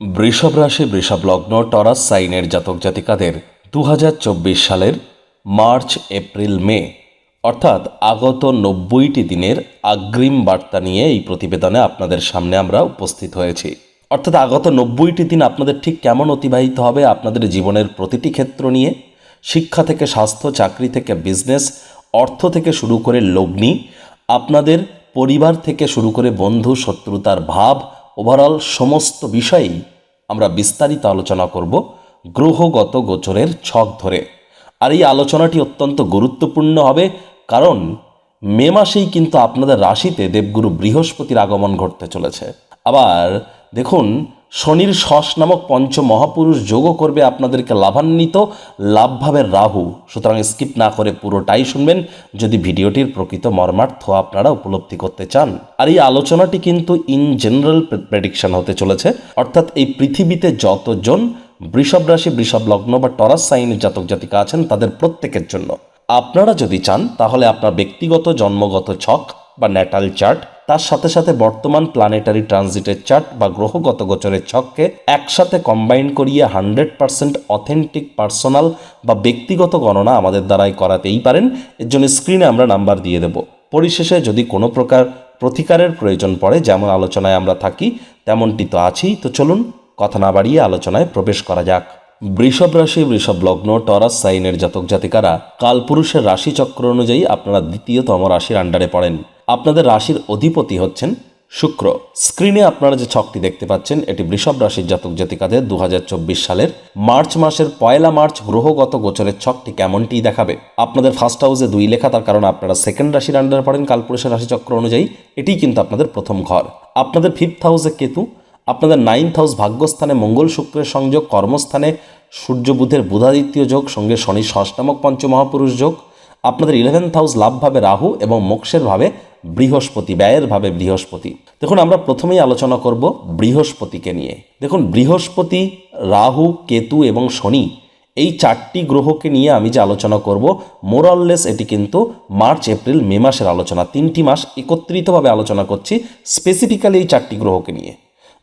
বৃষভ রাশি, বৃষভ লগ্ন, টরাস সাইনের জাতক জাতিকাদের দু হাজার চব্বিশ সালের মার্চ, এপ্রিল, মে, অর্থাৎ আগত নব্বইটি দিনের আগ্রিম বার্তা নিয়ে এই প্রতিবেদনে আপনাদের সামনে আমরা উপস্থিত হয়েছি। অর্থাৎ আগত নব্বইটি দিন আপনাদের ঠিক কেমন অতিবাহিত হবে, আপনাদের জীবনের প্রতিটি ক্ষেত্র নিয়ে, শিক্ষা থেকে স্বাস্থ্য, চাকরি থেকে বিজনেস, অর্থ থেকে শুরু করে লগ্নি, আপনাদের পরিবার থেকে শুরু করে বন্ধু, শত্রুতার ভাব ওভারঅল সমস্ত বিষয়েই আমরা বিস্তারিত আলোচনা করব গ্রহগত গোচরের ছক ধরে। আর এই আলোচনাটি অত্যন্ত গুরুত্বপূর্ণ হবে কারণ মে মাসেই কিন্তু আপনাদের রাশিতে দেবগুরু বৃহস্পতির আগমন ঘটতে চলেছে। আবার দেখুন শনির শস নামক পঞ্চ মহাপুরুষ যোগও করবে আপনাদেরকে লাভান্বিত লাভভাবের রাহু। সুতরাং স্কিপ না করে পুরোটাই শুনবেন। যদি ভিডিওটির প্রকৃত মর্মার্থ আপনারা উপলব্ধি করতে চান। আর এই আলোচনাটি কিন্তু ইন জেনারেল প্রেডিকশন হতে চলেছে। অর্থাৎ এই পৃথিবীতে যতজন বৃষভ রাশি, বৃষভ লগ্ন বা টরাস সাইনের জাতক জাতিকা আছেন, তাদের প্রত্যেকের জন্য। আপনারা যদি চান, তাহলে আপনার ব্যক্তিগত, জন্মগত ছক বা ন্যাটাল চার্ট তার সাথে সাথে বর্তমান প্ল্যানেটারি ট্রানজিটের চার্ট বা গ্রহগত গোচরের ছককে একসাথে কম্বাইন করিয়ে হান্ড্রেড পার্সেন্ট অথেন্টিক পার্সোনাল বা ব্যক্তিগত গণনা আমাদের দ্বারাই করাতেই পারেন। এর জন্য স্ক্রিনে আমরা নাম্বার দিয়ে দেব। পরিশেষে যদি কোনো প্রকার প্রতিকারের প্রয়োজন পড়ে, যেমন আলোচনায় আমরা থাকি, তেমনটি তো আছেই। তো চলুন কথা না বাড়িয়ে আলোচনায় প্রবেশ করা যাক। বৃষভ রাশি, বৃষভ লগ্ন, টরাস, সাইনের জাতক জাতিকারা কালপুরুষের রাশিচক্র অনুযায়ী আপনারা দ্বিতীয়তম রাশির আন্ডারে পড়েন। আপনাদের রাশির অধিপতি হচ্ছেন শুক্র। স্ক্রিনে আপনারা যে ছকটি দেখতে পাচ্ছেন, এটি বৃষভ রাশির জাতক জাতিকাদের দু হাজার চব্বিশ সালের মার্চ মাসের পয়লা মার্চ গ্রহগত গোচরের ছকটি কেমনটি দেখাবে? আপনাদের ফার্স্ট হাউসে দুই লেখা, তার কারণ আপনারা সেকেন্ড রাশির আন্ডারে পড়েন, কালপুরুষের রাশিচক্র অনুযায়ী এটিই কিন্তু আপনাদের প্রথম ঘর। আপনাদের ফিফথ হাউসে কেতু, আপনাদের নাইন্থ হাউস ভাগ্যস্থানে মঙ্গল শুক্রের সংযোগ, কর্মস্থানে সূর্য বুধের বুধাদিত্য যোগ, সঙ্গে শনি ষষ্ঠ নামক পঞ্চমহাপুরুষ যোগ। আপনাদের ইলেভেন্থ হাউস লাভভাবে রাহু এবং মোক্ষের ভাবে বৃহস্পতি ব্যয়ের ভাবে বৃহস্পতি। দেখুন, আমরা প্রথমেই আলোচনা করব বৃহস্পতিকে নিয়ে। দেখুন, বৃহস্পতি, রাহু, কেতু এবং শনি এই চারটি গ্রহকে নিয়ে আমি যে আলোচনা করব মোরাললেস এটি কিন্তু মার্চ এপ্রিল মে মাসের আলোচনা। তিনটি মাস একত্রিতভাবে আলোচনা করছি স্পেসিফিক্যালি এই চারটি গ্রহকে নিয়ে।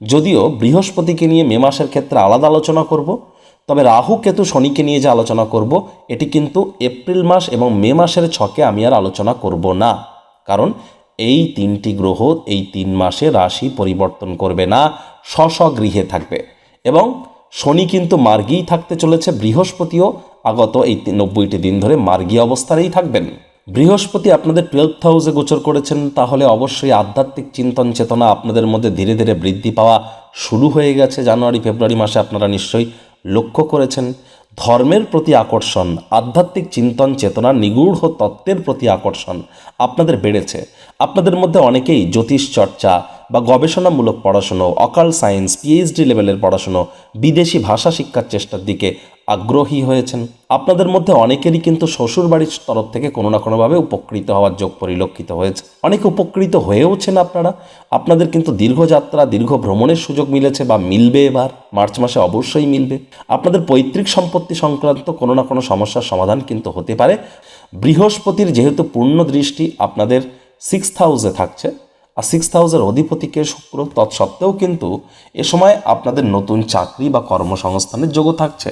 যদিও বৃহস্পতিকে নিয়ে মে মাসের ক্ষেত্রে আলাদা আলোচনা করব, তবে রাহু, কেতু, শনিকে নিয়ে যে আলোচনা করব, এটি কিন্তু এপ্রিল মাস এবং মে মাসের ছকে আমি আর আলোচনা করব না। কারণ এই তিনটি গ্রহ এই তিন মাসে রাশি পরিবর্তন করবে না স্ব গৃহে থাকবে। এবং শনি কিন্তু মার্গীই থাকতে চলেছে, বৃহস্পতিও আগত এই নব্বইটি দিন ধরে মার্গী অবস্থাতেই থাকবেন। বৃহস্পতি আপনাদের টুয়েলভ হাউসে গোচর করেছেন, তাহলে অবশ্যই আধ্যাত্মিক চিন্তন চেতনা আপনাদের মধ্যে ধীরে ধীরে বৃদ্ধি পাওয়া শুরু হয়ে গেছে। জানুয়ারি, ফেব্রুয়ারি মাসে আপনারা নিশ্চয়ই লক্ষ্য করেছেন, ধর্মের প্রতি আকর্ষণ, আধ্যাত্মিক চিন্তন চেতনা, নিগূঢ় তত্ত্বের প্রতি আকর্ষণ আপনাদের বেড়েছে। আপনাদের মধ্যে অনেকেই জ্যোতিষ চর্চা বা গবেষণামূলক পড়াশুনো, অকাল সায়েন্স পিএইচডি লেভেলের পড়াশুনো, বিদেশি ভাষা শিক্ষার চেষ্টার দিকে আগ্রহী হয়েছেন। আপনাদের মধ্যে অনেকেরই কিন্তু শ্বশুর বাড়ির তরফ থেকে কোনো না কোনোভাবে উপকৃত হওয়ার যোগ পরিলক্ষিত হয়েছে। অনেকে উপকৃত হয়েওছেন আপনারা। আপনাদের কিন্তু দীর্ঘযাত্রা দীর্ঘ ভ্রমণের সুযোগ মিলেছে বা মিলবে এবার। মার্চ মাসে অবশ্যই মিলবে। আপনাদের পৈতৃক সম্পত্তি সংক্রান্ত কোনো না কোনো সমস্যার সমাধান কিন্তু হতে পারে। বৃহস্পতির যেহেতু পূর্ণ দৃষ্টি আপনাদের সিক্স হাউসে থাকছে। আর সিক্স হাউসের অধিপতিকে শুক্র তৎসত্ত্বেও কিন্তু এ সময় আপনাদের নতুন চাকরি বা কর্মসংস্থানের যোগও থাকছে।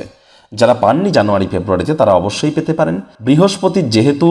যারা পাননি জানুয়ারি, ফেব্রুয়ারিতে তারা অবশ্যই পেতে পারেন। বৃহস্পতির যেহেতু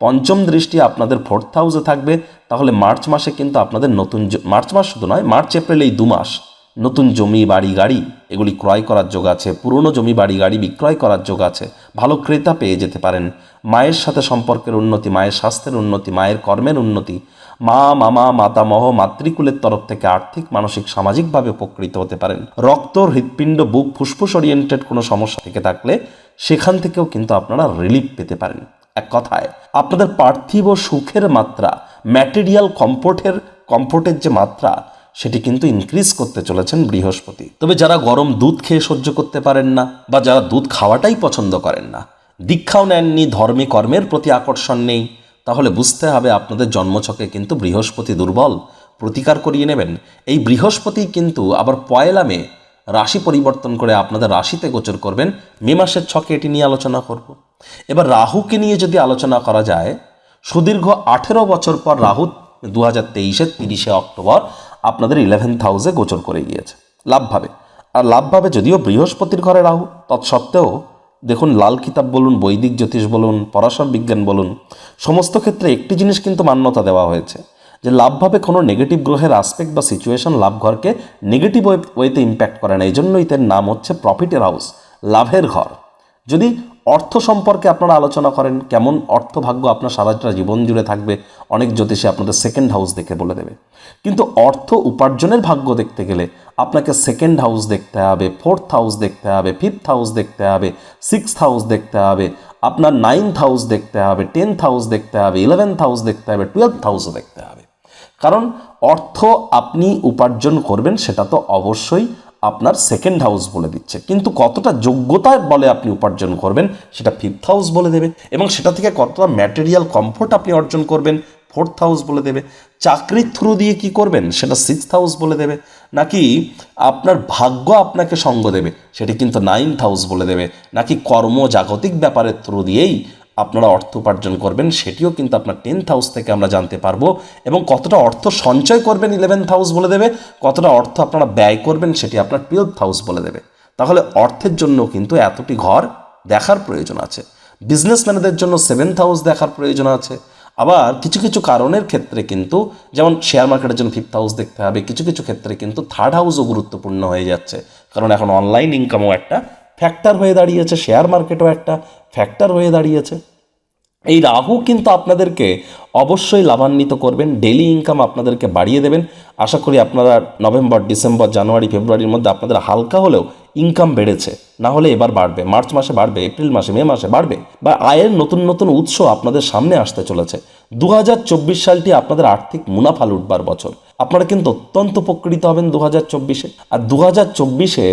পঞ্চম দৃষ্টি আপনাদের ফোর্থ হাউসে থাকবে, তাহলে মার্চ মাসে কিন্তু আপনাদের নতুন মার্চ মাস শুধু নয়, মার্চ, এপ্রিল এই দু মাস নতুন জমি, বাড়ি, গাড়ি এগুলি ক্রয় করার যোগ আছে। পুরনো জমি, বাড়ি, গাড়ি বিক্রয় করার যোগ আছে। ভালো ক্রেতা পেয়ে যেতে পারেন। মায়ের সাথে সম্পর্কের উন্নতি, মায়ের স্বাস্থ্যের উন্নতি, মায়ের কর্মের উন্নতি। মা, মামা, মাতামহ, মাতৃকুলের তরফ থেকে আর্থিক, মানসিক, সামাজিকভাবে উপকৃত হতে পারেন। রক্ত, হৃৎপিণ্ড, বুক ফুসফুস ওরিয়েন্টেড কোনো সমস্যা থেকে থাকলে সেখান থেকেও কিন্তু আপনারা রিলিফ পেতে পারেন। এক কথায়, আপনাদের পার্থিব সুখের মাত্রা ম্যাটেরিয়াল কমফোর্টের কমফোর্টের যে মাত্রা সেটি কিন্তু ইনক্রিজ করতে চলেছেন বৃহস্পতি। তবে যারা গরম দুধ খেয়ে সহ্য করতে পারেন না বা যারা দুধ খাওয়াটাই পছন্দ করেন না, দীক্ষাও নেননি, ধর্মী কর্মের প্রতি আকর্ষণ নেই, তাহলে বুঝতে হবে আপনাদের জন্মছকে কিন্তু বৃহস্পতি দুর্বল, প্রতিকার করিয়ে নেবেন। এই বৃহস্পতি কিন্তু আবার পয়লা মে, রাশি পরিবর্তন করে আপনাদের রাশিতে গোচর করবেন, মে মাসের ছকে এটি নিয়ে আলোচনা করব। এবার রাহুকে নিয়ে যদি আলোচনা করা যায়, সুদীর্ঘ আঠেরো বছর পর রাহু দু হাজার তেইশের তিরিশে অক্টোবর আপনাদের ইলেভেন্থ হাউসে গোচর করে গিয়েছে। লাভভাবে আর লাভভাবে যদিও বৃহস্পতির ঘরে রাহু, তৎসত্ত্বেও দেখুন, লাল কিতাব বলুন, বৈদিক জ্যোতিষ বলুন, পরাশর বিজ্ঞান বলুন, সমস্ত ক্ষেত্রে একটি জিনিস কিন্তু মান্যতা দেওয়া হয়েছে, যে লাভভাবে কোনো নেগেটিভ গ্রহের আসপেক্ট বা সিচুয়েশন লাভ ঘরকে নেগেটিভ ওয়েতে ইম্প্যাক্ট করে না। এই জন্যই তার নাম হচ্ছে প্রফিটের হাউস লাভের ঘর। যদি অর্থ সম্পর্কে আপনারা আলোচনা করেন, কেমন অর্থ ভাগ্য আপনার সারাটা জীবন জুড়ে থাকবে, অনেক জ্যোতিষী আপনাদের সেকেন্ড হাউস দেখে বলে দেবে। কিন্তু অর্থ উপার্জনের ভাগ্য দেখতে গেলে আপনাকে সেকেন্ড হাউস দেখতে হবে ফোর্থ হাউস দেখতে হবে ফিফথ হাউস দেখতে হবে সিক্সথ হাউস দেখতে হবে, আপনার নাইনথ হাউস দেখতে হবে টেন্থ হাউস দেখতে হবে ইলেভেন্থ হাউস দেখতে হবে টুয়েলথ হাউসও দেখতে হবে। কারণ অর্থ আপনি উপার্জন করবেন, সেটা তো অবশ্যই আপনার সেকেন্ড হাউস বলে দিচ্ছে। কিন্তু কতটা যোগ্যতার বলে আপনি উপার্জন করবেন, সেটা ফিফথ হাউস বলে দেবে এবং সেটা থেকে কতটা ম্যাটেরিয়াল কমফোর্ট আপনি অর্জন করবেন ফোর্থ হাউস বলে দেবে। চাকরির থ্রু দিয়ে কি করবেন, সেটা সিক্সথ হাউস বলে দেবে। নাকি আপনার ভাগ্য আপনাকে সঙ্গ দেবে, সেটি কিন্তু নাইনথ হাউস বলে দেবে। নাকি কর্ম, জাগতিক ব্যাপারের থ্রু দিয়েই আপনারা অর্থ উপার্জন করবেন, সেটিও কিন্তু আপনার টেন্থ হাউস থেকে আমরা জানতে পারব। এবং কতটা অর্থ সঞ্চয় করবেন ইলেভেন্থ হাউস বলে দেবে, কতটা অর্থ আপনারা ব্যয় করবেন সেটি আপনার টুয়েলথ হাউস বলে দেবে। তাহলে অর্থের জন্য কিন্তু এতটি ঘর দেখার প্রয়োজন আছে। বিজনেসম্যানদের জন্য সেভেন্থ হাউস দেখার প্রয়োজন আছে। আবার কিছু কিছু কারণের ক্ষেত্রে কিন্তু, যেমন শেয়ার মার্কেটের জন্য ফিফথ হাউস দেখতে হবে, কিছু কিছু ক্ষেত্রে কিন্তু থার্ড হাউসও গুরুত্বপূর্ণ হয়ে যাচ্ছে। কারণ এখন অনলাইন ইনকামও একটা ফ্যাক্টর হয়ে দাঁড়িয়েছে শেয়ার মার্কেটও একটা। ফ্যাক্টর হয়ে দাঁড়িয়েছে। এই রাহু কিন্তু আপনাদেরকে অবশ্যই লাভান্বিত করবেন ডেলি ইনকাম আপনাদেরকে বাড়িয়ে দেবেন। আশা করি আপনারা নভেম্বর, ডিসেম্বর, জানুয়ারি, ফেব্রুয়ারির মধ্যে আপনাদের হালকা হলেও ইনকাম বেড়েছে। না হলে এবার বাড়বে, মার্চ মাসে বাড়বে, এপ্রিল মাসে, মে মাসে বাড়বে বা আয়ের নতুন নতুন উৎস আপনাদের সামনে আসতে চলেছে। দু হাজার চব্বিশ সালটি আপনাদের আর্থিক মুনাফা লুটবার বছর। আপনারা কিন্তু অত্যন্ত উপকৃত হবেন দু হাজার চব্বিশে। আর দু হাজার চব্বিশে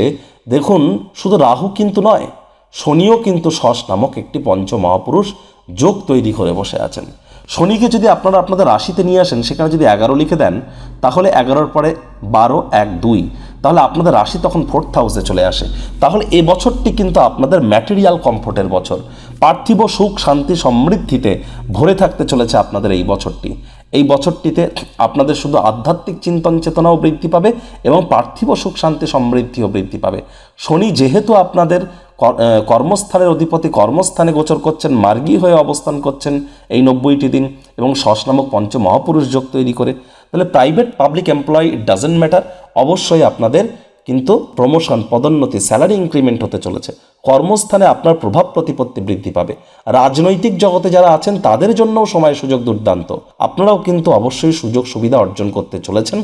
দেখুন, শুধু রাহু কিন্তু নয় শনিও কিন্তু শস নামক একটি পঞ্চ মহাপুরুষ যোগ তৈরি করে বসে আছেন। শনিকে যদি আপনারা আপনাদের রাশিতে নিয়ে আসেন, সেখানে যদি এগারো লিখে দেন, তাহলে এগারোর পরে বারো, এক, দুই। তাহলে আপনাদের রাশি তখন ফোর্থ হাউসে চলে আসে। তাহলে এ বছরটি কিন্তু আপনাদের ম্যাটেরিয়াল কমফোর্টের বছর। পার্থিব সুখ, শান্তি, সমৃদ্ধিতে ভরে থাকতে চলেছে আপনাদের এই বছরটি। এই বছরটিতে আপনাদের শুধু আধ্যাত্মিক চিন্তন চেতনাও বৃদ্ধি পাবে এবং পার্থিব সুখ শান্তি সমৃদ্ধিও বৃদ্ধি পাবে। শনি যেহেতু আপনাদের কর- কর্মস্থানের অধিপতি, কর্মস্থানে গোচর করছেন, মার্গী হয়ে অবস্থান করছেন এই নব্বইটি দিন এবং শশ নামক পঞ্চ মহাপুরুষ যোগ তৈরি করে, তাহলে private public employee it doesn't matter অবশ্যই আপনাদের কিন্তু প্রমোশন পদোন্নতি স্যালারি ইনক্রিমেন্ট হতে চলেছে। কর্মস্থানে আপনার প্রভাব প্রতিপত্তি বৃদ্ধি পাবে। রাজনৈতিক জগতে যারা আছেন, তাদের জন্যও সময় সুযোগ দুর্দান্ত। আপনারাও কিন্তু অবশ্যই সুযোগ সুবিধা অর্জন করতে চলেছেন।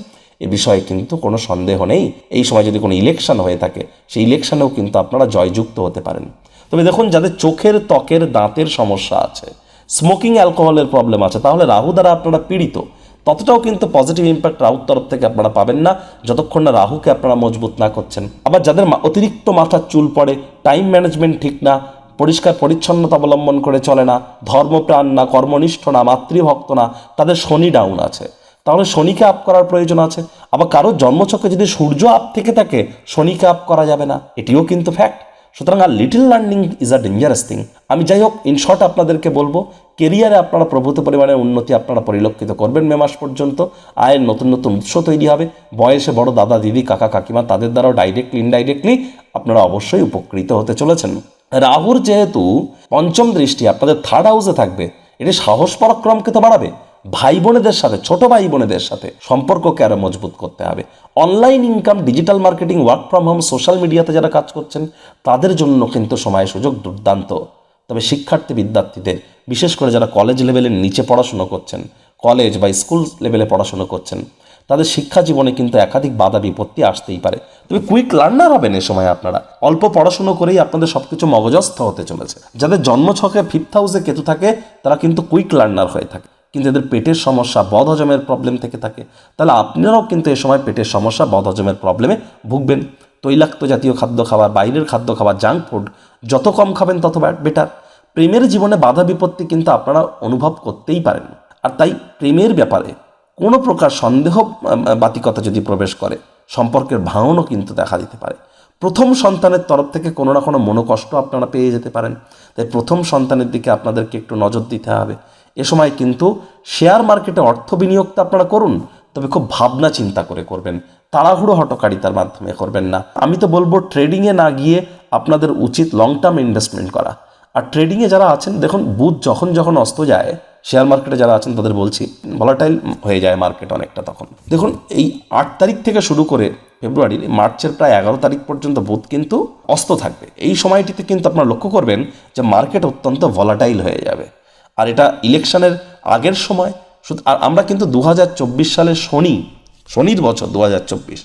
এ বিষয়ে কিন্তু কোনো সন্দেহ নেই। এই সময় যদি কোনো ইলেকশন হয়ে থাকে, সেই ইলেকশনেও কিন্তু আপনারা জয়যুক্ত হতে পারেন। তবে দেখুন, যাদের চোখের ত্বকের দাঁতের সমস্যা আছে স্মোকিং অ্যালকোহলের প্রবলেম আছে, তাহলে রাহু দ্বারা আপনারা পীড়িত। ততটাও কিন্তু পজিটিভ ইম্প্যাক্ট রাহুর তরফ থেকে আপনারা পাবেন না। যতক্ষণ না রাহুকে আপনারা মজবুত না করছেন। আবার যাদের অতিরিক্ত মাথার চুল পড়ে টাইম ম্যানেজমেন্ট ঠিক না, পরিষ্কার পরিচ্ছন্নতা অবলম্বন করে চলে না, ধর্মপ্রাণ না, কর্মনিষ্ঠ না, মাতৃভক্ত না, তাদের শনি ডাউন আছে। তাহলে শনিকে আপ করার প্রয়োজন আছে। আবার কারোর জন্মছকে যদি সূর্য আপ থেকে থাকে, শনিকে আপ করা যাবে না। এটিও কিন্তু ফ্যাক্ট সুতরাং আর little learning is a dangerous thing আমি যাই হোক ইন শর্ট আপনাদেরকে বলব কেরিয়ারে আপনারা প্রভূত পরিমাণে উন্নতি আপনারা পরিলক্ষিত করবেন মে মাস পর্যন্ত। আয়ের নতুন নতুন উৎস তৈরি হবে। বয়সে বড় দাদা, দিদি, কাকা, কাকিমা, তাদের দ্বারাও ডাইরেক্টলি ইনডাইরেক্টলি আপনারা অবশ্যই উপকৃত হতে চলেছেন। রাহুর যেহেতু পঞ্চম দৃষ্টি আপনাদের থার্ড হাউসে থাকবে। এটি সাহস পরাক্রমকে তো বাড়াবে। ভাই বোনেদের সাথে, ছোট ভাই বোনেদের সাথে সম্পর্ককে আরও মজবুত করতে হবে। Online income digital marketing work from home social মিডিয়াতে যারা কাজ করছেন, তাদের জন্য কিন্তু সময় সুযোগ দুর্দান্ত। তবে শিক্ষার্থী, বিদ্যার্থীদের, বিশেষ করে যারা কলেজ লেভেলের নিচে পড়াশুনো করছেন কলেজ বা স্কুল লেভেলে পড়াশুনো করছেন, তাদের শিক্ষা জীবনে কিন্তু একাধিক বাধা, বিপত্তি আসতেই পারে। তবে কুইক লার্নার হবেন এ সময় আপনারা। অল্প পড়াশুনো করেই আপনাদের সব কিছু মগজস্থ হতে চলেছে। যাদের জন্মছকে ফিফথ হাউসে কেতু থাকে, তারা কিন্তু কুইক লার্নার হয়ে থাকে। কিন্তু এদের পেটের সমস্যা বদ হজমের প্রবলেম থেকে থাকে। তাহলে আপনারাও কিন্তু এ সময় পেটের সমস্যা বদ হজমের প্রবলেমে ভুগবেন। তৈলাক্ত জাতীয় খাদ্য খাবার, বাইরের খাদ্য খাবার জাঙ্ক ফুড যত কম খাবেন তত বেটার প্রেমের জীবনে বাধা বিপত্তি কিন্তু আপনারা অনুভব করতেই পারেন। আর তাই প্রেমের ব্যাপারে কোনো প্রকার সন্দেহ বাতিকতা যদি প্রবেশ করে, সম্পর্কের ভাঙনও কিন্তু দেখা দিতে পারে। প্রথম সন্তানের তরফ থেকে কোনো না কোনো মনোকষ্ট আপনারা পেয়ে যেতে পারেন। তাই প্রথম সন্তানের দিকে আপনাদেরকে একটু নজর দিতে হবে। এ সময় কিন্তু শেয়ার মার্কেটে অর্থ বিনিয়োগটা আপনারা করুন, তবে খুব ভাবনা চিন্তা করে করবেন। তাড়াহুড়ো হটকারিতার মাধ্যমে করবেন না। আমি তো বলব ট্রেডিংয়ে না গিয়ে আপনাদের উচিত লং টার্ম ইনভেস্টমেন্ট করা। আর ট্রেডিংয়ে যারা আছেন, দেখুন, বুধ যখন যখন অস্ত যায়, শেয়ার মার্কেটে যারা আছেন, তাদের বলছি ভলাটাইল হয়ে যায় মার্কেট অনেকটা তখন। দেখুন, এই আট তারিখ থেকে শুরু করে ফেব্রুয়ারির মার্চের প্রায় এগারো তারিখ পর্যন্ত বুধ কিন্তু অস্ত থাকবে। এই সময়টিতে কিন্তু আপনারা লক্ষ্য করবেন যে মার্কেট অত্যন্ত ভলাটাইল হয়ে যাবে। আর এটা ইলেকশনের আগের সময়। শুধু, আর আমরা কিন্তু দু সালের শনি, শনির বছর দু হাজার চব্বিশ।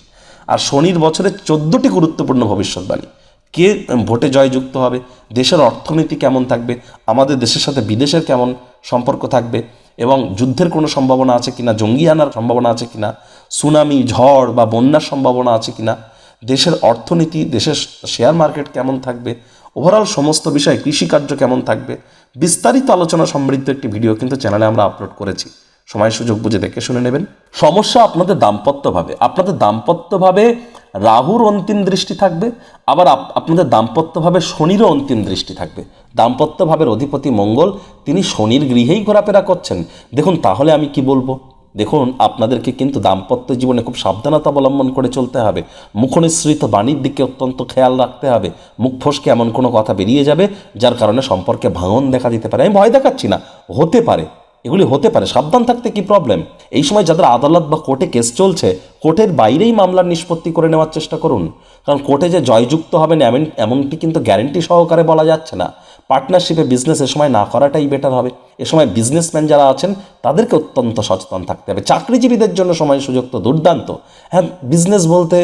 আর শনির বছরের চোদ্দোটি গুরুত্বপূর্ণ ভবিষ্যৎবাণী। কে ভোটে জয়যুক্ত হবে, দেশের অর্থনীতি কেমন থাকবে, আমাদের দেশের সাথে বিদেশের কেমন সম্পর্ক থাকবে, এবং যুদ্ধের কোনো সম্ভাবনা আছে কিনা, জঙ্গি আনার সম্ভাবনা আছে কিনা, সুনামি, ঝড় বা বন্যার সম্ভাবনা আছে কিনা, দেশের অর্থনীতি, দেশের শেয়ার মার্কেট কেমন থাকবে ওভারঅল সমস্ত বিষয়ে কৃষিকার্য কেমন থাকবে বিস্তারিত আলোচনা সমৃদ্ধ একটি ভিডিও কিন্তু চ্যানেলে আমরা আপলোড করেছি। সময় সুযোগ বুঝে দেখে শুনে নেবেন। সমস্যা আপনাদের দাম্পত্যভাবে। আপনাদের দাম্পত্যভাবে রাহুর অন্তিম দৃষ্টি থাকবে, আবার আপ- আপনাদের দাম্পত্যভাবে শনিরও অন্তিম দৃষ্টি থাকবে। দাম্পত্যভাবের অধিপতি মঙ্গল, তিনি শনির গৃহেই ঘোরাফেরা করছেন। দেখুন, তাহলে আমি কি বলব? দেখুন, আপনাদেরকে কিন্তু দাম্পত্য জীবনে খুব সাবধানতা অবলম্বন করে চলতে হবে। মুখনিসৃত বাণীর দিকে অত্যন্ত খেয়াল রাখতে হবে। মুখ ফসকে এমন কোনো কথা বেরিয়ে যাবে, যার কারণে সম্পর্কে ভাঙন দেখা দিতে পারে। আমি ভয় দেখাচ্ছি না, হতে পারে। এগুলি হতে পারে। সাবধান থাকতে কি প্রবলেম এই সময় যাদের আদালত বা কোর্টে কেস চলছে, কোর্টের বাইরেই মামলার নিষ্পত্তি করে নেওয়ার চেষ্টা করুন। কারণ কোর্টে যে জয়যুক্ত হবেন, এমন এমনটি কিন্তু গ্যারেন্টি সহকারে বলা যাচ্ছে না। পার্টনারশিপে বিজনেস এ সময় না করাটাই বেটার হবে। এ সময় বিজনেসম্যান যারা আছেন, তাদেরকে অত্যন্ত সচেতন থাকতে হবে। চাকরিজীবীদের জন্য সময় সুযোগ তো দুর্দান্ত। হ্যাঁ বিজনেস বলতে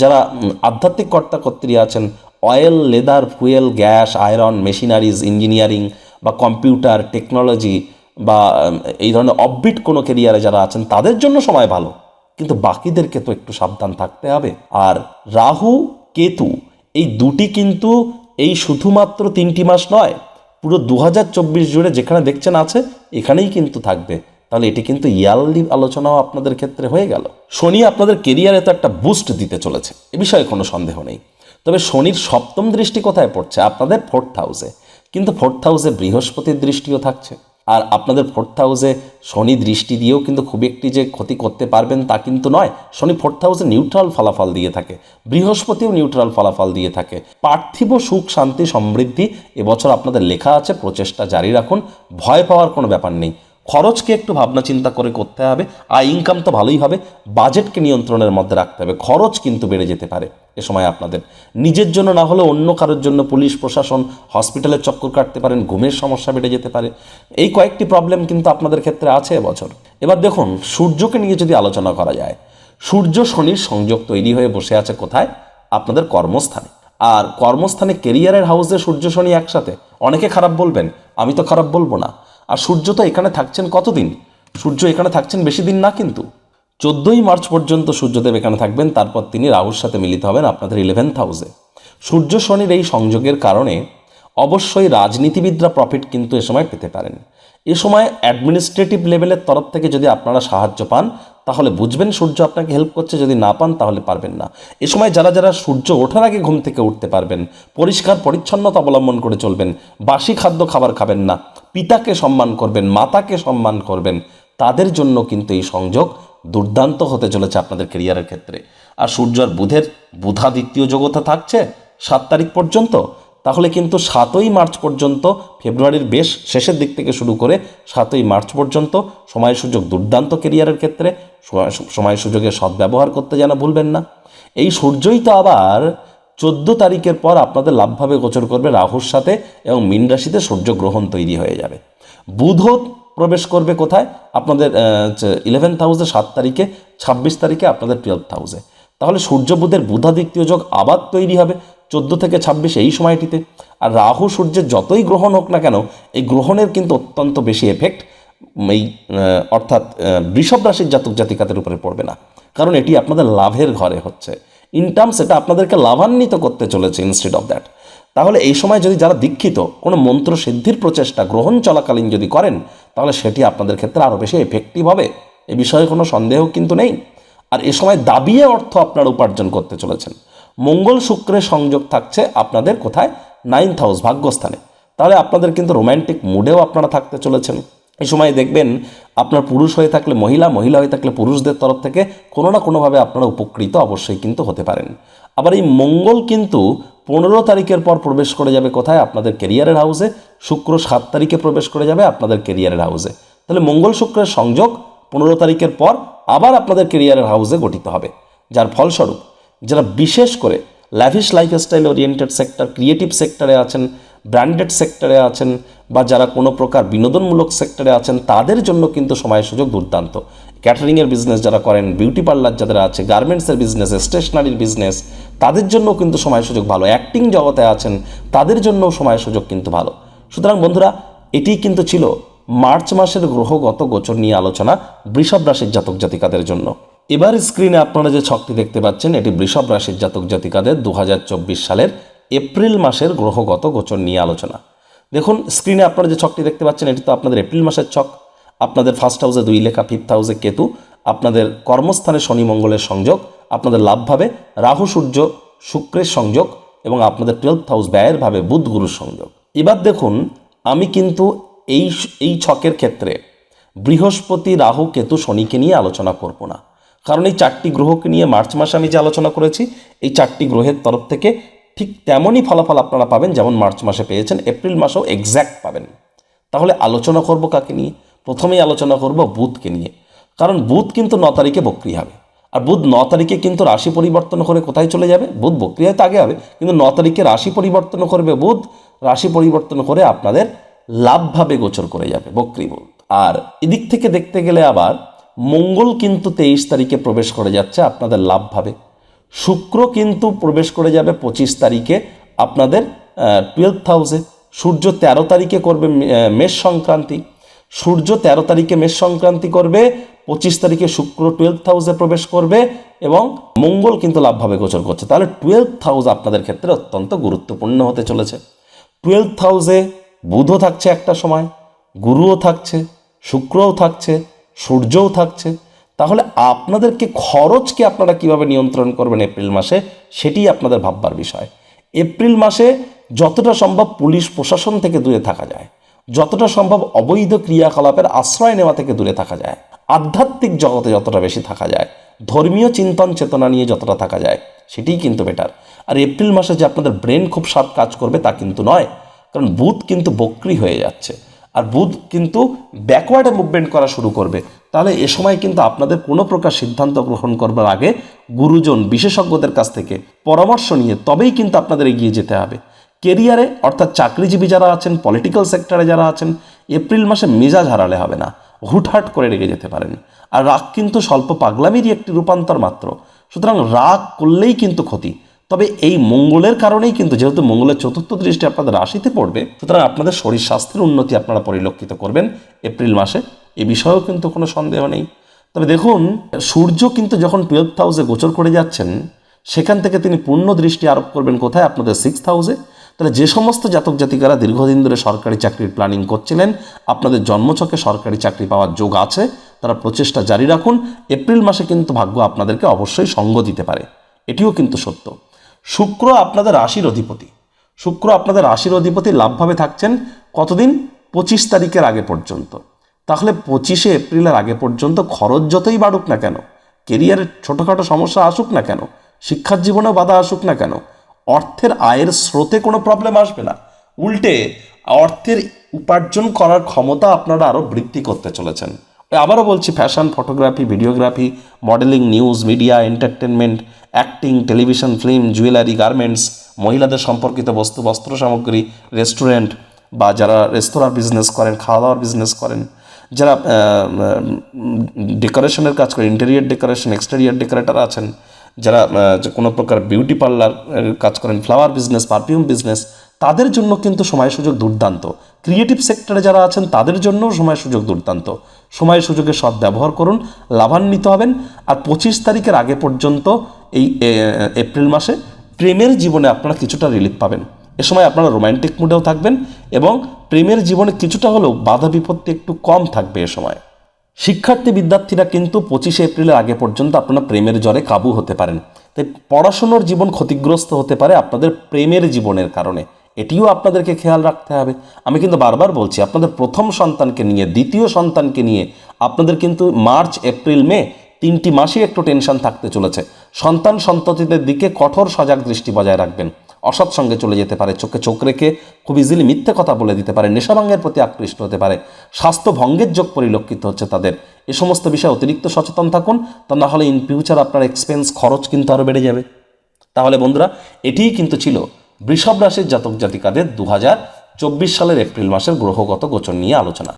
যারা আধ্যাত্মিক কর্তা কর্ত্রী আছেন oil leather fuel gas iron machineries engineering বা কম্পিউটার টেকনোলজি বা এই ধরনের অববিট কোনো কেরিয়ারে যারা আছেন, তাদের জন্য সময় ভালো। কিন্তু বাকিদেরকে তো একটু সাবধান থাকতে হবে। আর রাহু, কেতু, এই দুটি কিন্তু এই শুধুমাত্র তিনটি মাস নয়, পুরো দু হাজার চব্বিশ জুড়ে যেখানে দেখছেন আছে, এখানেই কিন্তু থাকবে। তাহলে এটি কিন্তু ইয়ারলি আলোচনাও আপনাদের ক্ষেত্রে হয়ে গেল। শনি আপনাদের কেরিয়ারে তো একটা বুস্ট দিতে চলেছে, এ বিষয়ে কোনো সন্দেহ নেই। তবে শনির সপ্তম দৃষ্টি কোথায় পড়ছে? আপনাদের ফোর্থ হাউসে কিন্তু ফোর্থ হাউসে বৃহস্পতির দৃষ্টিও থাকছে। আর আপনাদের ফোর্থ হাউসে শনি দৃষ্টি দিয়েও কিন্তু খুব একটি যে ক্ষতি করতে পারবেন তা কিন্তু নয়। শনি ফোর্থ হাউসে নিউট্রাল ফলাফল দিয়ে থাকে, বৃহস্পতিও নিউট্রাল ফলাফল দিয়ে থাকে। পার্থিব সুখ, শান্তি, সমৃদ্ধি, এবছর আপনাদের লেখা আছে, প্রচেষ্টা জারি রাখুন। ভয় পাওয়ার কোনো ব্যাপার নেই। খরচকে একটু ভাবনা চিন্তা করে করতে হবে, আর ইনকাম তো ভালোই হবে বাজেটকে নিয়ন্ত্রণের মধ্যে রাখতে হবে, খরচ কিন্তু বেড়ে যেতে পারে এ সময় আপনাদের। নিজের জন্য না হলে অন্য কারোর জন্য পুলিশ, প্রশাসন হসপিটালের চক্কর কাটতে পারেন, ঘুমের সমস্যা বেড়ে যেতে পারে। এই কয়েকটি প্রবলেম কিন্তু আপনাদের ক্ষেত্রে আছে এবছর। এবার দেখুন, সূর্যকে নিয়ে যদি আলোচনা করা যায়, সূর্য শনির সংযোগ তৈরি হয়ে বসে আছে কোথায়? আপনাদের কর্মস্থানে। আর কর্মস্থানে কেরিয়ারের হাউসে সূর্য, শনি একসাথে। অনেকে খারাপ বলবেন, আমি তো খারাপ বলব না। আর সূর্য তো এখানে থাকছেন কতদিন? সূর্য এখানে থাকছেন বেশি দিন না কিন্তু। চোদ্দোই মার্চ পর্যন্ত সূর্যদেব এখানে থাকবেন, তারপর তিনি রাহুর সাথে মিলিত হবেন আপনাদের ইলেভেন্থ হাউসে সূর্য শনির এই সংযোগের কারণে অবশ্যই রাজনীতিবিদরা প্রফিট কিন্তু এ সময় পেতে পারেন। এ সময় অ্যাডমিনিস্ট্রেটিভ লেভেলের তরফ থেকে যদি আপনারা সাহায্য পান, তাহলে বুঝবেন সূর্য আপনাকে হেল্প করছে, যদি না পান তাহলে পারবেন না। এ সময় যারা যারা সূর্য ওঠার আগে ঘুম থেকে উঠতে পারবেন, পরিষ্কার পরিচ্ছন্নতা অবলম্বন করে চলবেন, বাসি খাদ্য খাবার খাবেন না। পিতাকে সম্মান করবেন, মাতাকে সম্মান করবেন, তাদের জন্য কিন্তু এই সংযোগ দুর্দান্ত হতে চলেছে আপনাদের কেরিয়ারের ক্ষেত্রে। আর সূর্য আর বুধের বুধাদিত্য যোগতা থাকছে সাত তারিখ পর্যন্ত। তাহলে কিন্তু সাতই মার্চ পর্যন্ত, ফেব্রুয়ারির বেশ শেষের দিক থেকে শুরু করে সাতই মার্চ পর্যন্ত সময় সুযোগ দুর্দান্ত কেরিয়ারের ক্ষেত্রে সময় সুযোগের সদ্ব্যবহার করতে যেন ভুলবেন না। এই সূর্যই তো আবার চোদ্দ তারিখের পর আপনাদের লাভভাবে গোচর করবে রাহুর সাথে এবং মীন রাশিতে সূর্যগ্রহণ তৈরি হয়ে যাবে। বুধও প্রবেশ করবে কোথায়? আপনাদের ইলেভেন্থ হাউসে সাত তারিখে, ছাব্বিশ তারিখে আপনাদের টুয়েলভ হাউসে তাহলে সূর্য বুধের বুধাদিত্য যোগ আবার তৈরি হবে চোদ্দ থেকে ছাব্বিশ এই সময়টিতে। আর রাহু সূর্যের যতই গ্রহণ হোক না কেন, এই গ্রহণের কিন্তু অত্যন্ত বেশি এফেক্ট এই অর্থাৎ বৃষভ রাশির জাতক জাতিকাদের উপরে পড়বে না। কারণ এটি আপনাদের লাভের ঘরে হচ্ছে। ইনটার্মস এটা আপনাদেরকে লাভান্বিত করতে চলেছে ইনস্টেড অফ দ্যাট তাহলে এই সময় যদি যারা দীক্ষিত, কোনো মন্ত্র সিদ্ধির প্রচেষ্টা গ্রহণ চলাকালীন যদি করেন, তাহলে সেটি আপনাদের ক্ষেত্রে আরও বেশি এফেক্টিভ হবে। এ বিষয়ে কোনো সন্দেহ কিন্তু নেই। আর এ সময় দাবিয়ে অর্থ আপনারা উপার্জন করতে চলেছেন। মঙ্গল শুক্রের সংযোগ থাকছে আপনাদের কোথায়? নাইন্থ হাউস ভাগ্যস্থানে। তাহলে আপনাদের কিন্তু রোম্যান্টিক মুডেও আপনারা থাকতে চলেছেন। এই সময় দেখবেন আপনার পুরুষ হয়ে থাকলে মহিলা মহিলা হয়ে থাকলে পুরুষদের তরফ থেকে কোনো না কোনোভাবে আপনারা উপকৃত অবশ্যই কিন্তু হতে পারেন। আবার এই মঙ্গল কিন্তু পনেরো তারিখের পর প্রবেশ করে যাবে কোথায়? আপনাদের কেরিয়ারের হাউসে শুক্র সাত তারিখে প্রবেশ করে যাবে আপনাদের কেরিয়ারের হাউসে তাহলে মঙ্গল শুক্রের সংযোগ পনেরো তারিখের পর আবার আপনাদের কেরিয়ারের হাউসে গঠিত হবে। যার ফলস্বরূপ, যারা বিশেষ করে lavish lifestyle oriented sector creative সেক্টরে আছেন ব্র্যান্ডেড সেক্টরে আছেন বা যারা কোনো প্রকার বিনোদনমূলক সেক্টরে আছেন, তাদের জন্য কিন্তু সময় সুযোগ দুর্দান্ত। ক্যাটারিংয়ের বিজনেস যারা করেন বিউটি পার্লার যাদের আছে গার্মেন্টসের বিজনেস স্টেশনারির বিজনেস তাদের জন্য কিন্তু সময় সুযোগ ভালো। অ্যাক্টিং জগতে আছেন, তাদের জন্য সময় সুযোগ কিন্তু ভালো। সুতরাং বন্ধুরা এটি কিন্তু ছিল মার্চ মাসের গ্রহগত গোচর নিয়ে আলোচনা বৃষভ রাশির জাতক জাতিকাদের জন্য। এবার স্ক্রিনে আপনারা যে ছকটি দেখতে পাচ্ছেন, এটি বৃষভ রাশির জাতক জাতিকাদের দু হাজার চব্বিশ সালের এপ্রিল মাসের গ্রহগত গোচর নিয়ে আলোচনা। দেখুন স্ক্রিনে আপনারা যে ছকটি দেখতে পাচ্ছেন, এটি তো আপনাদের এপ্রিল মাসের ছক। আপনাদের ফার্স্ট হাউসে দুই লেখা ফিফথ হাউসে কেতু। আপনাদের কর্মস্থানে শনি মঙ্গলের সংযোগ, আপনাদের লাভভাবে রাহু, সূর্য, শুক্রের সংযোগ এবং আপনাদের টুয়েলথ হাউস ব্যয়ের ভাবে বুধ, গুরুর সংযোগ। এবার দেখুন, আমি কিন্তু এই এই ছকের ক্ষেত্রে বৃহস্পতি, রাহু, কেতু, শনিকে নিয়ে আলোচনা করব না। কারণ এই চারটি গ্রহকে নিয়ে মার্চ মাসে আমি যে আলোচনা করেছি, এই চারটি গ্রহের তরফ থেকে ঠিক তেমনই ফলাফল আপনারা পাবেন, যেমন মার্চ মাসে পেয়েছেন, এপ্রিল মাসেও এক্স্যাক্ট পাবেন। তাহলে আলোচনা করব কাকে নিয়ে? প্রথমেই আলোচনা করব বুধকে নিয়ে। কারণ বুধ কিন্তু ন তারিখে বক্রি হবে। আর বুধ ন তারিখে কিন্তু রাশি পরিবর্তন করে কোথায় চলে যাবে? বুধ বক্রি হয়তো আগে হবে। কিন্তু ন তারিখে রাশি পরিবর্তন করবে বুধ, রাশি পরিবর্তন করে আপনাদের লাভভাবে গোচর করে যাবে বক্রি বুধ। আর এদিক থেকে দেখতে গেলে আবার মঙ্গল কিন্তু তেইশ তারিখে প্রবেশ করে যাচ্ছে আপনাদের লাভভাবে। শুক্র কিন্তু প্রবেশ করে যাবে পঁচিশ তারিখে। আপনাদের টুয়েলভ হাউসে সূর্য তেরো তারিখে করবে মেষ সংক্রান্তি। সূর্য তেরো তারিখে মেষ সংক্রান্তি করবে, পঁচিশ তারিখে শুক্র টুয়েলভ হাউসে প্রবেশ করবে এবং মঙ্গল কিন্তু লাভভাবে গোচর করছে। তাহলে টুয়েলভ হাউস আপনাদের ক্ষেত্রে অত্যন্ত গুরুত্বপূর্ণ হতে চলেছে। টুয়েলভ হাউসে বুধও থাকছে একটা সময়, গুরুও থাকছে, শুক্রও থাকছে, সূর্যও থাকছে। তাহলে আপনাদেরকে খরচকে আপনারা কীভাবে নিয়ন্ত্রণ করবেন এপ্রিল মাসে সেটি আপনাদের ভাববার বিষয়। এপ্রিল মাসে যতটা সম্ভব পুলিশ প্রশাসন থেকে দূরে থাকা যায়। যতটা সম্ভব অবৈধ ক্রিয়াকলাপের আশ্রয় নেওয়া থেকে দূরে থাকা যায়। আধ্যাত্মিক জগতে যতটা বেশি থাকা যায়, ধর্মীয় চিন্তন চেতনা নিয়ে যতটা থাকা যায়, সেটিই কিন্তু বেটার আর এপ্রিল মাসে যে আপনাদের ব্রেন খুব সাপ কাজ করবে তা কিন্তু নয়, কারণ বুথ কিন্তু বক্রি হয়ে যাচ্ছে। আর বুধ কিন্তু ব্যাকওয়ার্ডে মুভমেন্ট করা শুরু করবে। তাহলে এ সময় কিন্তু আপনাদের কোনো প্রকার সিদ্ধান্ত গ্রহণ করবার আগে গুরুজন, বিশেষজ্ঞদের কাছ থেকে পরামর্শ নিয়ে তবেই কিন্তু আপনাদের এগিয়ে যেতে হবে। কেরিয়ারে অর্থাৎ চাকরিজীবী যারা আছেন পলিটিক্যাল সেক্টরে যারা আছেন, এপ্রিল মাসে মেজাজ হারালে হবে না, হুটহাট করে রেগে যেতে পারেন। আর রাগ কিন্তু স্বল্প পাগলামিরই একটি রূপান্তর মাত্র। সুতরাং রাগ করলেই কিন্তু ক্ষতি। তবে এই মঙ্গলের কারণেই কিন্তু যেহেতু মঙ্গলের চতুর্থ দৃষ্টি আপনাদের রাশিতে পড়বে, সুতরাং আপনাদের শরীর স্বাস্থ্যের উন্নতি আপনারা পরিলক্ষিত করবেন। এপ্রিল মাসে এ বিষয়েও কিন্তু কোনো সন্দেহ নেই। তবে দেখুন, সূর্য কিন্তু যখন টুয়েলভ হাউসে গোচর করে যাচ্ছেন, সেখান থেকে তিনি পূর্ণ দৃষ্টি আরোপ করবেন কোথায়? আপনাদের সিক্স হাউসে তাহলে যে সমস্ত জাতক জাতিকারা দীর্ঘদিন ধরে সরকারি চাকরির প্ল্যানিং করছিলেন, আপনাদের জন্মছকে সরকারি চাকরি পাওয়ার যোগ আছে, তারা প্রচেষ্টা জারি রাখুন। এপ্রিল মাসে কিন্তু ভাগ্য আপনাদেরকে অবশ্যই সঙ্গ দিতে পারে। এটিও কিন্তু সত্য। শুক্র আপনাদের রাশির অধিপতি। শুক্র আপনাদের রাশির অধিপতি লাভভাবে থাকছেন কতদিন? পঁচিশ তারিখের আগে পর্যন্ত। তাহলে পঁচিশে এপ্রিলের আগে পর্যন্ত খরচ যতই বাড়ুক না কেন, কেরিয়ারের ছোটোখাটো সমস্যা আসুক না কেন, শিক্ষার জীবনেও বাধা আসুক না কেন, অর্থের আয়ের স্রোতে কোনো প্রবলেম আসবে না। উল্টে অর্থের উপার্জন করার ক্ষমতা আপনারা আরও বৃদ্ধি করতে চলেছেন। আবারও বলছি fashion photography videography modelling news media entertainment acting television film jewellery garments মহিলাদের সম্পর্কিত বস্তু, বস্ত্র সামগ্রী রেস্টুরেন্ট বা যারা রেস্তোরাঁর বিজনেস করেন খাওয়া দাওয়ার বিজনেস করেন, যারা ডেকোরেশনের কাজ করেন ইন্টেরিয়ার ডেকোরেশন এক্সটেরিয়ার ডেকোরেটার আছেন, যারা কোনো প্রকার বিউটি পার্লার কাজ করেন ফ্লাওয়ার বিজনেস পারফিউম বিজনেস তাদের জন্য কিন্তু সময় সুযোগ দুর্দান্ত। ক্রিয়েটিভ সেক্টরে যারা আছেন, তাদের জন্যও সময় সুযোগ দুর্দান্ত। সময় সুযোগের সৎ ব্যবহার করুন, লাভান্বিত হবেন আর পঁচিশ তারিখের আগে পর্যন্ত এই এপ্রিল মাসে প্রেমের জীবনে আপনারা কিছুটা রিলিফ পাবেন। এ সময় আপনারা রোমান্টিক মুডেও থাকবেন এবং প্রেমের জীবনে কিছুটা হলেও বাধা বিপত্তি একটু কম থাকবে এ সময়। শিক্ষার্থী বিদ্যার্থীরা কিন্তু পঁচিশে এপ্রিলের আগে পর্যন্ত আপনারা প্রেমের জ্বরে কাবু হতে পারেন। তাই পড়াশুনোর জীবন ক্ষতিগ্রস্ত হতে পারে আপনাদের প্রেমের জীবনের কারণে। এটিও আপনাদেরকে খেয়াল রাখতে হবে। আমি কিন্তু বারবার বলছি, আপনাদের প্রথম সন্তানকে নিয়ে, দ্বিতীয় সন্তানকে নিয়ে আপনাদের কিন্তু মার্চ, এপ্রিল, মে তিনটি মাসই একটু টেনশন থাকতে চলেছে। সন্তান সন্ততিদের দিকে কঠোর সজাগ দৃষ্টি বজায় রাখবেন। অসৎ সঙ্গে চলে যেতে পারে, চোখে চোখ রেখে খুব ইজিলি মিথ্যে কথা বলে দিতে পারে, নেশাভাঙ্গের প্রতি আকৃষ্ট হতে পারে স্বাস্থ্য ভঙ্গের যোগ পরিলক্ষিত হচ্ছে তাদের। এ সমস্ত বিষয়ে অতিরিক্ত সচেতন থাকুন, তা না হলে ইন ফিউচার আপনার এক্সপেন্স খরচ কিন্তু আরও বেড়ে যাবে। তাহলে বন্ধুরা, এটিই কিন্তু ছিল বৃষভ রাশির জাতক জাতিকাদের দু চব্বিশ সালের এপ্রিল মাসের গ্রহগত গোচর নিয়ে আলোচনা।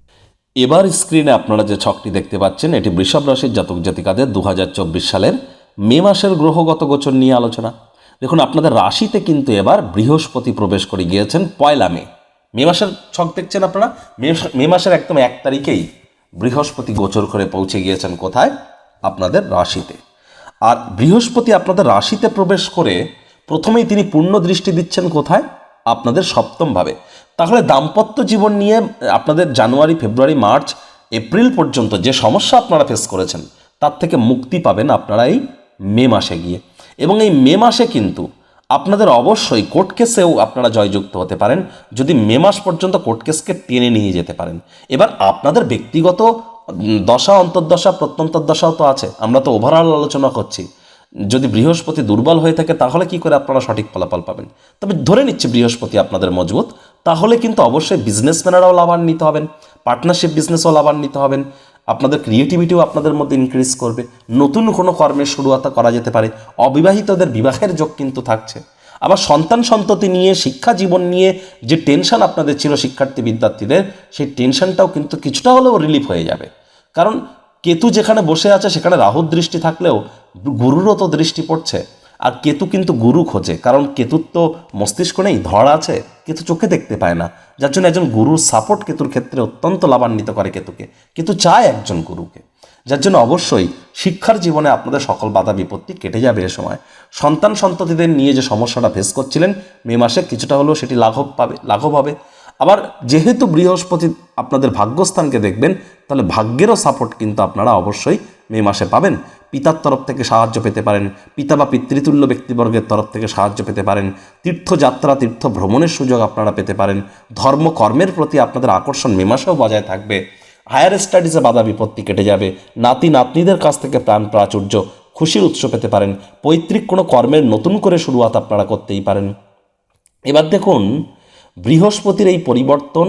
এবার স্ক্রিনে আপনারা যে ছকটি দেখতে পাচ্ছেন, এটি বৃষভ রাশির জাতক জাতিকাদের দু হাজার চব্বিশ সালের মে মাসের গ্রহগত গোচর নিয়ে আলোচনা। দেখুন, আপনাদের রাশিতে কিন্তু এবার বৃহস্পতি প্রবেশ করে গিয়েছেন পয়লা মে। মে মাসের ছক দেখছেন আপনারা? মে মাস- মে মাসের একদম এক তারিখেই বৃহস্পতি গোচর করে পৌঁছে গিয়েছেন কোথায়? আপনাদের রাশিতে। আর বৃহস্পতি আপনাদের রাশিতে প্রবেশ করে প্রথমেই তিনি পূর্ণ দৃষ্টি দিচ্ছেন কোথায়? আপনাদের সপ্তমভাবে তাহলে দাম্পত্য জীবন নিয়ে, আপনাদের জানুয়ারি, ফেব্রুয়ারি, মার্চ, এপ্রিল পর্যন্ত যে সমস্যা আপনারা ফেস করেছেন, তার থেকে মুক্তি পাবেন আপনারা এই মে মাসে গিয়ে। এবং এই মে মাসে কিন্তু আপনাদের অবশ্যই কোর্ট কেসেও আপনারা জয়যুক্ত হতে পারেন, যদি মে মাস পর্যন্ত কোর্ট কেসকে টেনে নিয়ে যেতে পারেন। এবার আপনাদের ব্যক্তিগত দশা, অন্তর্দশা, প্রত্যন্তর্দশাও তো আছে, আমরা তো ওভারঅল আলোচনা করছি। যদি বৃহস্পতি দুর্বল হয়ে থাকে, তাহলে কি করে আপনারা সঠিক ফলাফল পাবেন? তবে ধরে নিচ্ছি বৃহস্পতি আপনাদের মজবুত, তাহলে কিন্তু অবশ্যই বিজনেসম্যানেরাও লাভান্বিত হবেন পার্টনারশিপ বিজনেসও লাভান্বিত হবেন, আপনাদের ক্রিয়েটিভিটিও আপনাদের মধ্যে ইনক্রিজ করবে, নতুন কোনো কর্মের শুরুয়াত করা যেতে পারে, অবিবাহিতদের বিবাহের যোগ কিন্তু থাকছে। আবার সন্তান সন্ততি নিয়ে, শিক্ষা জীবন নিয়ে যে টেনশন আপনাদের ছিল শিক্ষার্থী বিদ্যার্থীদের সেই টেনশনটাও কিন্তু কিছুটা হলেও রিলিফ হয়ে যাবে। কারণ কেতু যেখানে বসে আছে, সেখানে রাহুর দৃষ্টি থাকলেও গুরুরও তো দৃষ্টি পড়ছে। আর কেতু কিন্তু গুরু খোঁজে, কারণ কেতুর তো মস্তিষ্ক নেই ধর আছে, কেতু চোখে দেখতে পায় না। যার জন্য একজন গুরুর সাপোর্ট কেতুর ক্ষেত্রে অত্যন্ত লাভান্বিত করে কেতুকে। কেতু চায় একজন গুরুকে। যার জন্য অবশ্যই শিক্ষার জীবনে আপনাদের সকল বাধা বিপত্তি কেটে যাবে এ সময়। সন্তান সন্ততিদের নিয়ে যে সমস্যাটা ফেস করছিলেন, মে মাসে কিছুটা হলেও সেটি লাঘব পাবে, লাঘব হবে। আবার যেহেতু বৃহস্পতি আপনাদের ভাগ্যস্থানকে দেখবেন, তাহলে ভাগ্যেরও সাপোর্ট কিন্তু আপনারা অবশ্যই মে মাসে পাবেন। পিতার তরফ থেকে সাহায্য পেতে পারেন, পিতা বা পিতৃতুল্য ব্যক্তিবর্গের তরফ থেকে সাহায্য পেতে পারেন, তীর্থযাত্রা তীর্থ ভ্রমণের সুযোগ আপনারা পেতে পারেন ধর্ম কর্মের প্রতি আপনাদের আকর্ষণ মে মাসেও বজায় থাকবে হায়ার স্টাডিজে বাধা বিপত্তি কেটে যাবে, নাতি, নাতনিদের কাছ থেকে প্রাণ প্রাচুর্য, খুশির উৎস পেতে পারেন, পৈতৃক কোনো কর্মের নতুন করে শুরুয়াত আপনারা করতেই পারেন। এবার দেখুন বৃহস্পতির এই পরিবর্তন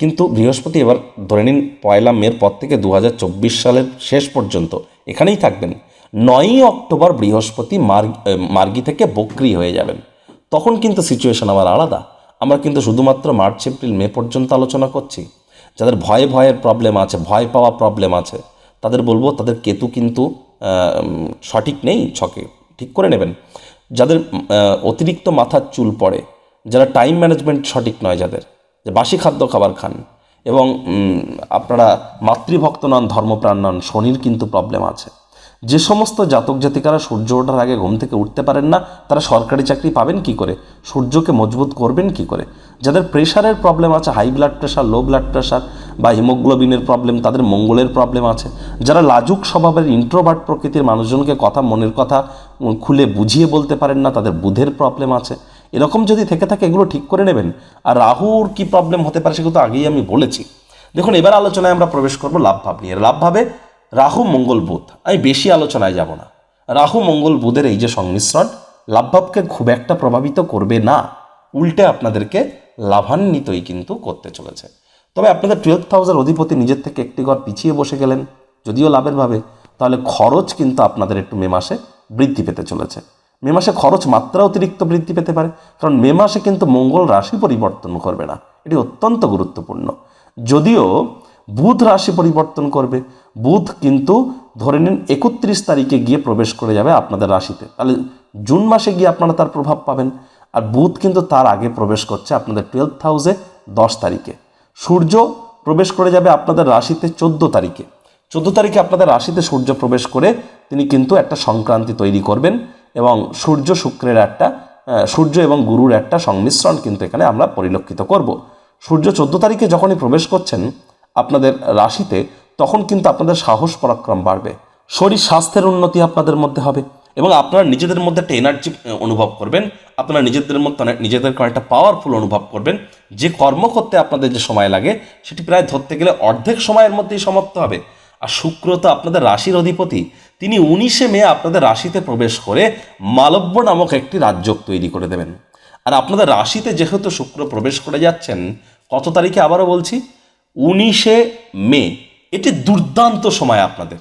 কিন্তু বৃহস্পতি এবার ধরে নিন পয়লা মের পর থেকে দু হাজার চব্বিশ সালের শেষ পর্যন্ত এখানেই থাকবেন। নয়ই অক্টোবর বৃহস্পতি মার্গ মার্গী থেকে বক্রি হয়ে যাবেন। তখন কিন্তু সিচুয়েশন আমার আলাদা। আমরা কিন্তু শুধুমাত্র মার্চ, এপ্রিল, মে পর্যন্ত আলোচনা করছি। যাদের ভয়ে ভয়ের প্রবলেম আছে, ভয় পাওয়া প্রবলেম আছে, তাদের বলব তাদের কেতু কিন্তু সঠিক নেই ছকে। ঠিক করে নেবেন। যাদের অতিরিক্ত মাথার চুল পড়ে যারা টাইম ম্যানেজমেন্ট সঠিক নয় যাদের, যে বাসি খাদ্য খাবার খান, এবং আপনারা মাতৃভক্ত নন, ধর্মপ্রাণ নন, শনির কিন্তু প্রবলেম আছে। যে সমস্ত জাতক জাতিকারা সূর্য ওঠার আগে ঘুম থেকে উঠতে পারেন না, তারা সরকারি চাকরি পাবেন কি করে? সূর্যকে মজবুত করবেন কি করে? যাদের প্রেশারের প্রবলেম আছে high blood pressure low blood pressure বা হিমোগ্লোবিনের প্রবলেম তাদের মঙ্গলের প্রবলেম আছে। যারা লাজুক স্বভাবের ইন্ট্রোভার্ট প্রকৃতির মানুষজনকে কথা, মনের কথা খুলে বুঝিয়ে বলতে পারেন না, তাদের বুধের প্রবলেম আছে। এরকম যদি থেকে থাকে এগুলো ঠিক করে নেবেন। আর রাহুর কি প্রবলেম হতে পারে সেগুলো তো আগেই আমি বলেছি। দেখুন, এবার আলোচনায় আমরা প্রবেশ করব লাভ ভাব নিয়ে। লাভ ভাবে রাহু, মঙ্গল, বুধ। আমি বেশি আলোচনায় যাব না। রাহু, মঙ্গল, বুধের এই যে সংমিশ্রণ লাভভাবকে খুব একটা প্রভাবিত করবে না। উল্টে আপনাদেরকে লাভান্বিতই কিন্তু করতে চলেছে। তবে আপনাদের টুয়েলভ থাউজেন্ড অধিপতি নিজের থেকে একটি ঘর পিছিয়ে বসে গেলেন, যদিও লাভের ভাবে, তাহলে খরচ কিন্তু আপনাদের একটু মে মাসে বৃদ্ধি পেতে চলেছে। মে মাসে খরচ মাত্রা অতিরিক্ত বৃদ্ধি পেতে পারে, কারণ মে মাসে কিন্তু মঙ্গল রাশি পরিবর্তন করবে না। এটি অত্যন্ত গুরুত্বপূর্ণ। যদিও বুধ রাশি পরিবর্তন করবে, বুধ কিন্তু ধরে নিন একত্রিশ তারিখে গিয়ে প্রবেশ করে যাবে আপনাদের রাশিতে। তাহলে জুন মাসে গিয়ে আপনারা তার প্রভাব পাবেন, আর বুধ কিন্তু তার আগে প্রবেশ করছে আপনাদের টুয়েলভ হাউসে দশ তারিখে। সূর্য প্রবেশ করে যাবে আপনাদের রাশিতে চোদ্দ তারিখে। চোদ্দ তারিখে আপনাদের রাশিতে সূর্য প্রবেশ করে তিনি কিন্তু একটা সংক্রান্তি তৈরি করবেন। এবং সূর্য শুক্রের একটা সূর্য এবং গুরুর একটা সংমিশ্রণ কিন্তু এখানে আমরা পরিলক্ষিত করব। সূর্য চোদ্দ তারিখে যখনই প্রবেশ করছেন আপনাদের রাশিতে, তখন কিন্তু আপনাদের সাহস পরাক্রম বাড়বে। শরীর স্বাস্থ্যের উন্নতি আপনাদের মধ্যে হবে এবং আপনারা নিজেদের মধ্যে একটা এনার্জি অনুভব করবেন। আপনারা নিজেদের মধ্যে অনেক নিজেদেরকে অনেকটা পাওয়ারফুল অনুভব করবেন। যে কর্ম করতে আপনাদের যে সময় লাগে, সেটি প্রায় ধরতে গেলে অর্ধেক সময়ের মধ্যেই সমাপ্ত হবে। আর শুক্র তো আপনাদের রাশির অধিপতি তিনি উনিশে মে আপনাদের রাশিতে প্রবেশ করে মালব্য নামক একটি রাজ্য তৈরি করে দেবেন। আর আপনাদের রাশিতে যেহেতু শুক্র প্রবেশ করে যাচ্ছেন, কত তারিখে আবারও বলছি? উনিশে মে। এটি দুর্দান্ত সময় আপনাদের।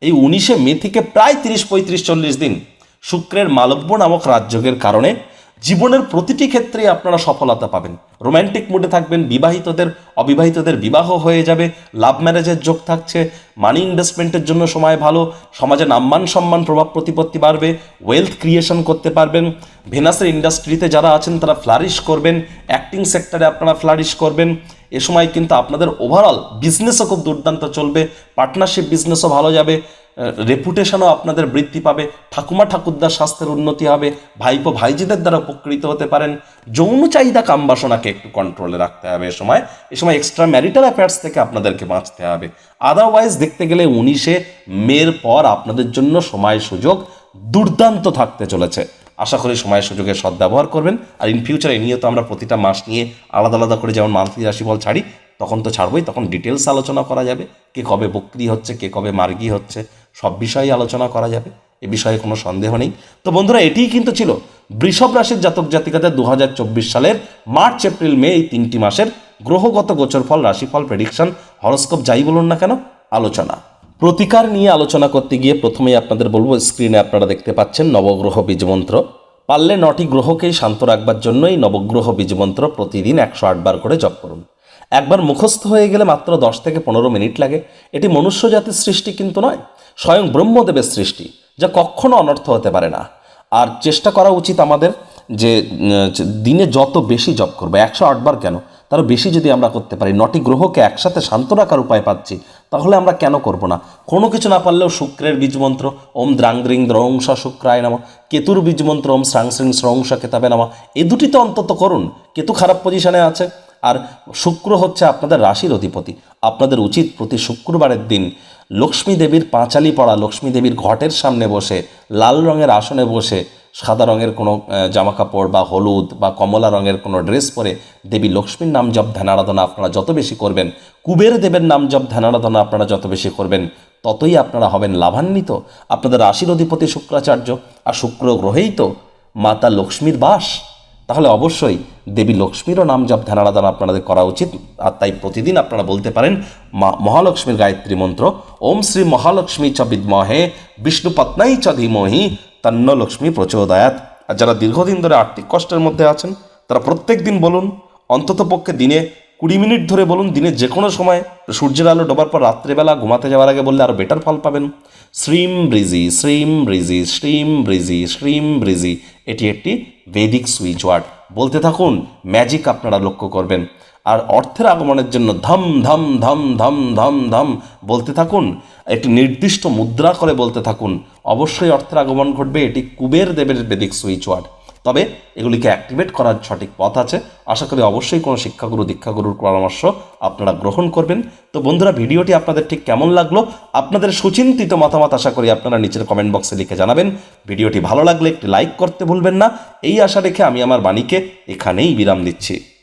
এই উনিশে মে থেকে প্রায় তিরিশ, পঁয়ত্রিশ, চল্লিশ দিন শুক্রের মালব্য নামক রাজযোগের কারণে জীবনের প্রতিটি ক্ষেত্রেই আপনারা সফলতা পাবেন। রোম্যান্টিক মুডে থাকবেন, বিবাহিতদের, অবিবাহিতদের বিবাহ হয়ে যাবে, লাভ ম্যারেজের যোগ থাকছে মানি ইনভেস্টমেন্টের জন্য সময় ভালো, সমাজে নাম্মান সম্মান, প্রভাব প্রতিপত্তি বাড়বে ওয়েলথ ক্রিয়েশন করতে পারবেন। ভেনাসের ইন্ডাস্ট্রিতে যারা আছেন, তারা ফ্লারিশ করবেন অ্যাক্টিং সেক্টরে আপনারা ফ্লারিশ করবেন। এ সময় কিন্তু আপনাদের ওভারঅল বিজনেসও খুব দুর্দান্ত চলবে পার্টনারশিপ বিজনেসও ভালো যাবে। রেপুটেশনও আপনাদের বৃদ্ধি পাবে। ঠাকুমা ঠাকুরদার স্বাস্থ্যের উন্নতি হবে। ভাইপো ভাইজিদের দ্বারা উপকৃত হতে পারেন। যৌন চাহিদা কামবাসনাকে একটু কন্ট্রোলে রাখতে হবে এ সময়। এ সময় এক্সট্রা ম্যারিটাল অ্যাফেয়ার্স থেকে আপনাদেরকে বাঁচতে হবে। আদারওয়াইজ দেখতে গেলে উনিশে মের পর আপনাদের জন্য সময় সুযোগ দুর্দান্ত থাকতে চলেছে। আশা করি সময় সুযোগের সদ্ব্যবহার করবেন। আর ইন ফিউচার ফিউচারে নিয়ে তো আমরা প্রতিটা মাস নিয়ে আলাদা আলাদা করে যেমন মান্থলি রাশিফল ছাড়ি, তখন তো ছাড়বই, তখন ডিটেলস আলোচনা করা যাবে। কে কবে বক্রি হচ্ছে, কে কবে মার্গি হচ্ছে। সব বিষয়ে আলোচনা করা যাবে, এ বিষয়ে কোনো সন্দেহ নেই। তো বন্ধুরা, এটিই কিন্তু ছিল বৃষভ রাশির জাতক জাতিকাদের দু হাজার চব্বিশ সালের মার্চ, এপ্রিল, মে এই তিনটি মাসের গ্রহগত গোচরফল, রাশিফল প্রেডিকশন হরস্কোপ যাই বলুন না কেন, আলোচনা। প্রতিকার নিয়ে আলোচনা করতে গিয়ে প্রথমেই আপনাদের বলব স্ক্রিনে আপনারা দেখতে পাচ্ছেন নবগ্রহ বীজমন্ত্র। পারলে নটি গ্রহকেই শান্ত রাখবার জন্য এই নবগ্রহ বীজমন্ত্র প্রতিদিন একশো আটবার করে জপ করুন। একবার মুখস্থ হয়ে গেলে মাত্র দশ থেকে পনেরো মিনিট লাগে। এটি মনুষ্য জাতির সৃষ্টি কিন্তু নয় স্বয়ং ব্রহ্মদেবের সৃষ্টি, যা কখনো অনর্থ হতে পারে না। আর চেষ্টা করা উচিত আমাদের যে দিনে যত বেশি জপ করব, একশো আটবার কেন, তারও বেশি যদি আমরা করতে পারি, নটি গ্রহকে একসাথে শান্ত রাখার উপায় পাচ্ছি, তাহলে আমরা কেন করব না? কোনো কিছু না পারলেও শুক্রের বীজমন্ত্র, ওম দ্রাং দ্রাংদ্রিং দ্রংস শুক্রায় নামা, কেতুর বীজমন্ত্র, ওম স্রাং শ্রিং স্রংস কেতাবে নামা এই দুটি তো অন্তত করুন। কেতু খারাপ পজিশনে আছে আর শুক্র হচ্ছে আপনাদের রাশির অধিপতি। আপনাদের উচিত প্রতি শুক্রবারের দিন লক্ষ্মী দেবীর পাঁচালি পড়া, লক্ষ্মী দেবীর ঘটের সামনে বসে, লাল রঙের আসনে বসে, সাদা রঙের কোনো জামা কাপড় বা হলুদ বা কমলা রঙের কোনো ড্রেস পরে দেবী লক্ষ্মীর নাম জপ, ধ্যান আরাধনা আপনারা যত বেশি করবেন, কুবের দেবের নাম জপ, ধ্যান আরাধনা আপনারা যত বেশি করবেন, ততই আপনারা হবেন লাভান্বিত। আপনাদের রাশির অধিপতি শুক্রাচার্য আর শুক্র গ্রহেই তো মাতা লক্ষ্মীর বাস। তাহলে অবশ্যই দেবী লক্ষ্মীরও নাম জপ ধ্যান আরাধনা আপনাদের করা উচিত। আর তাই প্রতিদিন আপনারা বলতে পারেন, মা মহালক্ষ্মীর গায়ত্রী মন্ত্র, ওম শ্রী মহালক্ষ্মী চ বিদ্মহে বিষ্ণুপত্নাই চ ধীমহি, তন্ন লক্ষ্মী প্রচোদয়াত। আর যারা দীর্ঘদিন ধরে আর্থিক কষ্টের মধ্যে আছেন, তারা প্রত্যেক দিন বলুন, অন্ততপক্ষে দিনে কুড়ি মিনিট ধরে বলুন দিনে যে কোনো সময় সূর্যের আলো ডোবার পর রাত্রেবেলা ঘুমাতে যাওয়ার আগে বললে আরও বেটার ফল পাবেন। শ্রীম ব্রিজি শ্রীম ব্রিজি শ্রীম ব্রিজি শ্রীম ব্রিজি, এটি একটি বৈদিক সুইচ ওয়ার্ড বলতে থাকুন ম্যাজিক আপনারা লক্ষ্য করবেন। আর অর্থের আগমনের জন্য ধম ধম ধম ধম ধম ধম বলতে থাকুন, একটি নির্দিষ্ট মুদ্রা করে বলতে থাকুন। অবশ্যই অর্থের আগমন ঘটবে, এটি কুবের দেবের বেদিক সুইচ ওয়ার্ড তবে এগুলিকে অ্যাক্টিভেট করার সঠিক পথ আছে। আশা করি অবশ্যই কোনো শিক্ষাগুরু, দীক্ষাগুরুর পরামর্শ আপনারা গ্রহণ করবেন। তো বন্ধুরা, ভিডিওটি আপনাদের ঠিক কেমন লাগল? আপনাদের সুচিন্তিত মতামত আশা করি আপনারা নিচের কমেন্ট বক্সে লিখে জানাবেন। ভিডিওটি ভালো লাগলে একটি লাইক করতে ভুলবেন না। এই আশা রেখে আমি আমার বাণীকে এখানেই বিরাম দিচ্ছি।